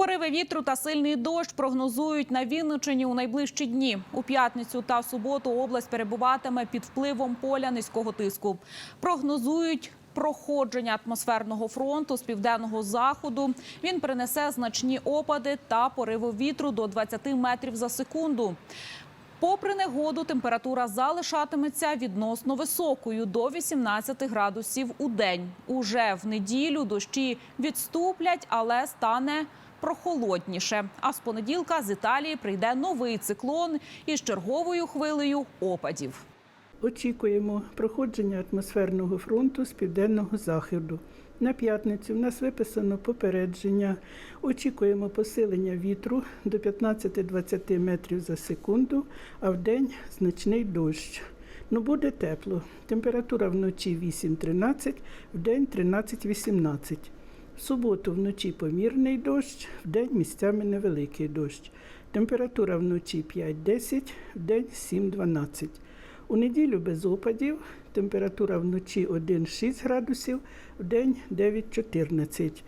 Пориви вітру та сильний дощ прогнозують на Вінничині у найближчі дні. У п'ятницю та суботу область перебуватиме під впливом поля низького тиску. Прогнозують проходження атмосферного фронту з південного заходу. Він принесе значні опади та пориви вітру до 20 метрів за секунду. Попри негоду, температура залишатиметься відносно високою до 18 градусів у день. Уже в неділю дощі відступлять, але стане прохолодніше. А з понеділка з Італії прийде новий циклон із черговою хвилею опадів. Очікуємо проходження атмосферного фронту з південного заходу. На п'ятницю в нас виписано попередження. Очікуємо посилення вітру до 15-20 метрів за секунду, а в день значний дощ. Ну, буде тепло. Температура вночі 8-13, в день 13-18. В суботу вночі помірний дощ, в день місцями невеликий дощ. Температура вночі 5-10, в день 7-12. У неділю без опадів, температура вночі 1-6 градусів, в день 9-14.